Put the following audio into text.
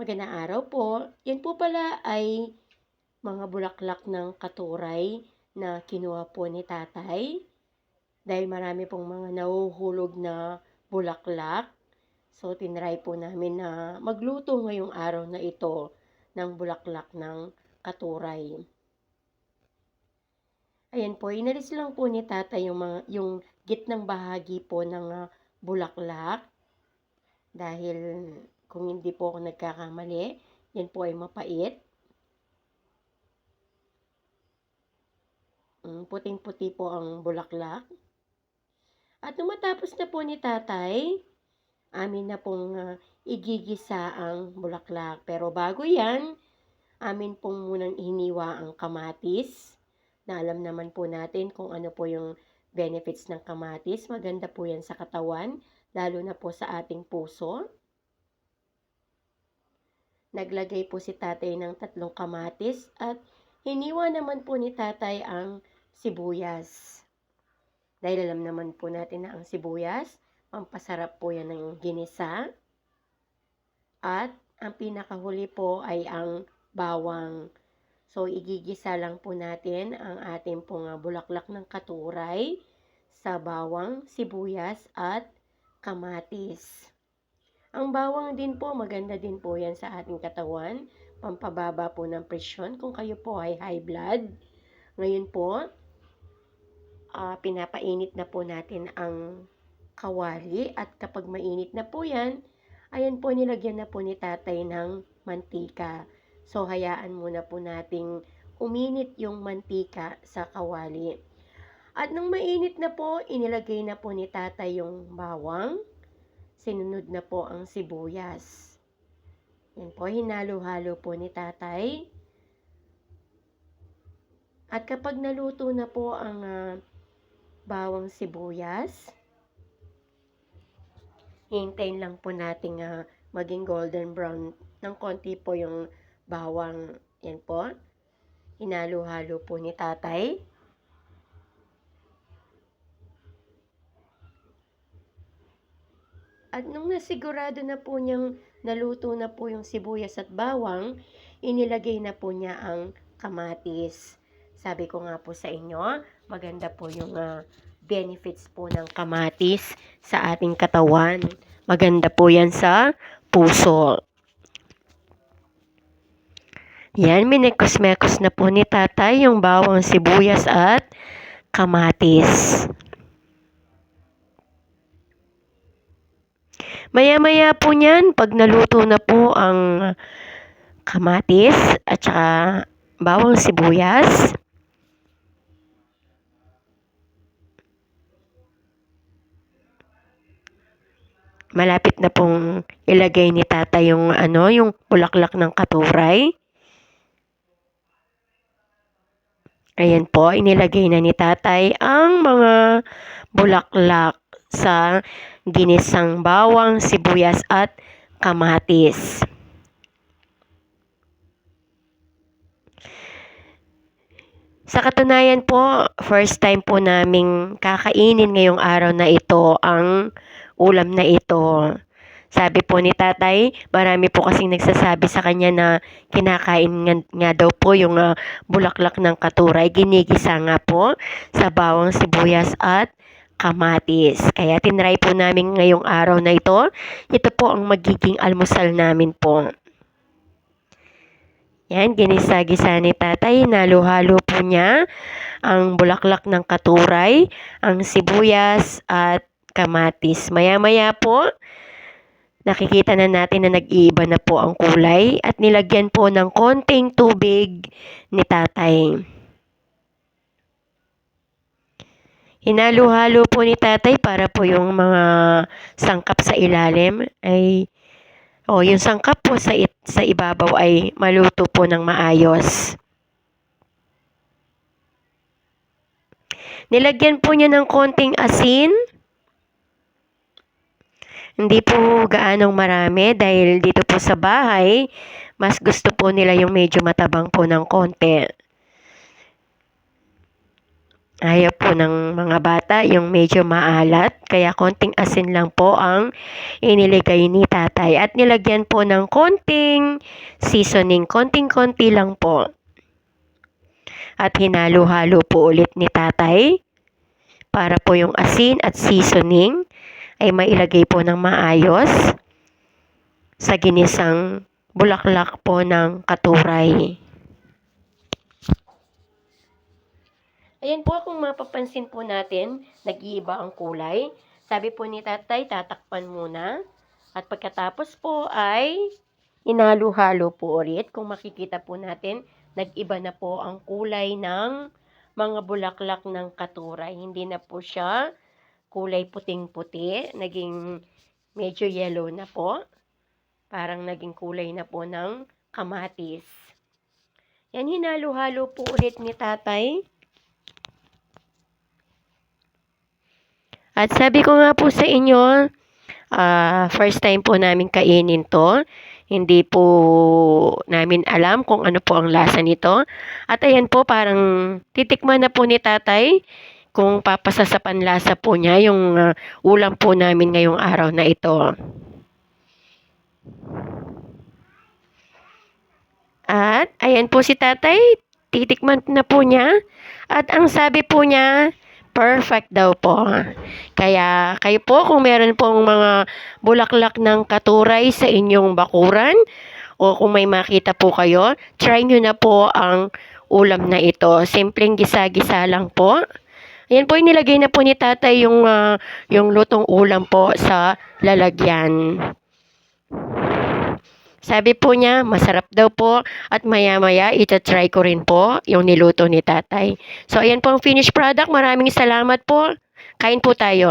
Magandang araw po. Yan po pala ay mga bulaklak ng katuray na kinuha po ni tatay. Dahil marami pong mga nahuhulog na bulaklak. So, tinry po namin na magluto ngayong araw na ito ng bulaklak ng katuray. Ayan po, inalis lang po ni tatay yung, mga, yung gitnang bahagi po ng ah, bulaklak. Dahil kung hindi po ako nagkakamali, yan po ay mapait. Mm, puting-puti po ang bulaklak. At nung matapos na po ni tatay, amin na pong ah, igigisa ang bulaklak. Pero bago yan, amin pong munang hiniwa ang kamatis. Na alam naman po natin kung ano po yung benefits ng kamatis. Maganda po yan sa katawan, lalo na po sa ating puso. Naglagay po si tatay ng tatlong kamatis at hiniwa naman po ni tatay ang sibuyas. Dahil alam naman po natin na ang sibuyas, pampasarap po yan ng ginisa. At ang pinakahuli po ay ang bawang. So, igigisa lang po natin ang ating pong ah, bulaklak ng katuray sa bawang, sibuyas at kamatis. Ang bawang din po, maganda din po yan sa ating katawan. Pampababa po ng presyon kung kayo po ay high blood. Ngayon po, ah, pinapainit na po natin ang kawali at kapag mainit na po yan, ayan po nilagyan na po ni tatay ng mantika. So, hayaan muna po nating uminit yung mantika sa kawali. At nung mainit na po, inilagay na po ni tatay yung bawang. Sinunod na po ang sibuyas. Yan po, hinalo-halo po ni tatay. At kapag naluto na po ang ah, bawang sibuyas, hintayin lang po nating ah, maging golden brown ng konti po yung bawang. Yan po. Hinalo-halo po ni tatay. At nung nasigurado na po niyang naluto na po yung sibuyas at bawang, inilagay na po niya ang kamatis. Sabi ko nga po sa inyo, maganda po yung ah, benefits po ng kamatis sa ating katawan. Maganda po yan sa puso. Yan, minekos-mekos na po ni tatay yung bawang sibuyas at kamatis. Maya-maya po niyan, pag naluto na po ang kamatis at saka bawang sibuyas, malapit na pong ilagay ni tata yung ano, yung bulaklak ng katuray. Ayan po, inilagay na ni tatay ang mga bulaklak sa ginisang bawang, sibuyas at kamatis. Sa katunayan po, first time po naming kakainin ngayong araw na ito ang ulam na ito. Sabi po ni tatay, marami po kasing nagsasabi sa kanya na kinakain nga, nga daw po yung ah, bulaklak ng katuray. Ginigisa nga po sa bawang sibuyas at kamatis. Kaya tinry po namin ngayong araw na ito. Ito po ang magiging almusal namin po. Yan, ginisa-gisa ni tatay. Nalo-halo po niya ang bulaklak ng katuray, ang sibuyas at kamatis. Maya-maya po, nakikita na natin na nag-iiba na po ang kulay at nilagyan po ng konting tubig ni tatay. Hinalo-halo po ni tatay para po yung mga sangkap sa ilalim ay o yung sangkap po sa it, sa ibabaw ay maluto po ng maayos. Nilagyan po niya ng konting asin. Hindi po gaanong marami dahil dito po sa bahay, mas gusto po nila yung medyo matabang po ng konti. Ayaw po ng mga bata yung medyo maalat, kaya konting asin lang po ang iniligay ni tatay. At nilagyan po ng konting seasoning, konting-konti lang po. At hinalo-halo po ulit ni tatay para po yung asin at seasoning ay mailagay po ng maayos sa ginisang bulaklak po ng katuray. Ayan po kung mapapansin po natin, nag-iiba ang kulay. Sabi po ni tatay, tatakpan muna. At pagkatapos po ay inalo-halo po ulit. Kung makikita po natin, nag-iba na po ang kulay ng mga bulaklak ng katuray. Hindi na po siya kulay puting-puti. Naging medyo yellow na po. Parang naging kulay na po ng kamatis. Yan, hinalo-halo po ulit ni tatay. At sabi ko nga po sa inyo, ah, first time po namin kainin to. Hindi po namin alam kung ano po ang lasa nito. At ayan po, parang titikman na po ni tatay kung papasa sa panlasa po niya yung ah, ulam po namin ngayong araw na ito. At ayan po si tatay, titikman na po niya. At ang sabi po niya, perfect daw po. Kaya kayo po kung meron pong mga bulaklak ng katuray sa inyong bakuran o kung may makita po kayo, try nyo na po ang ulam na ito. Simpleng gisa-gisa lang po. Ayan po, inilagay na po ni tatay yung, ah, yung lutong ulam po sa lalagyan. Sabi po niya, masarap daw po at maya-maya ita-try ko rin po yung niluto ni tatay. So, ayan po ang finished product. Maraming salamat po. Kain po tayo.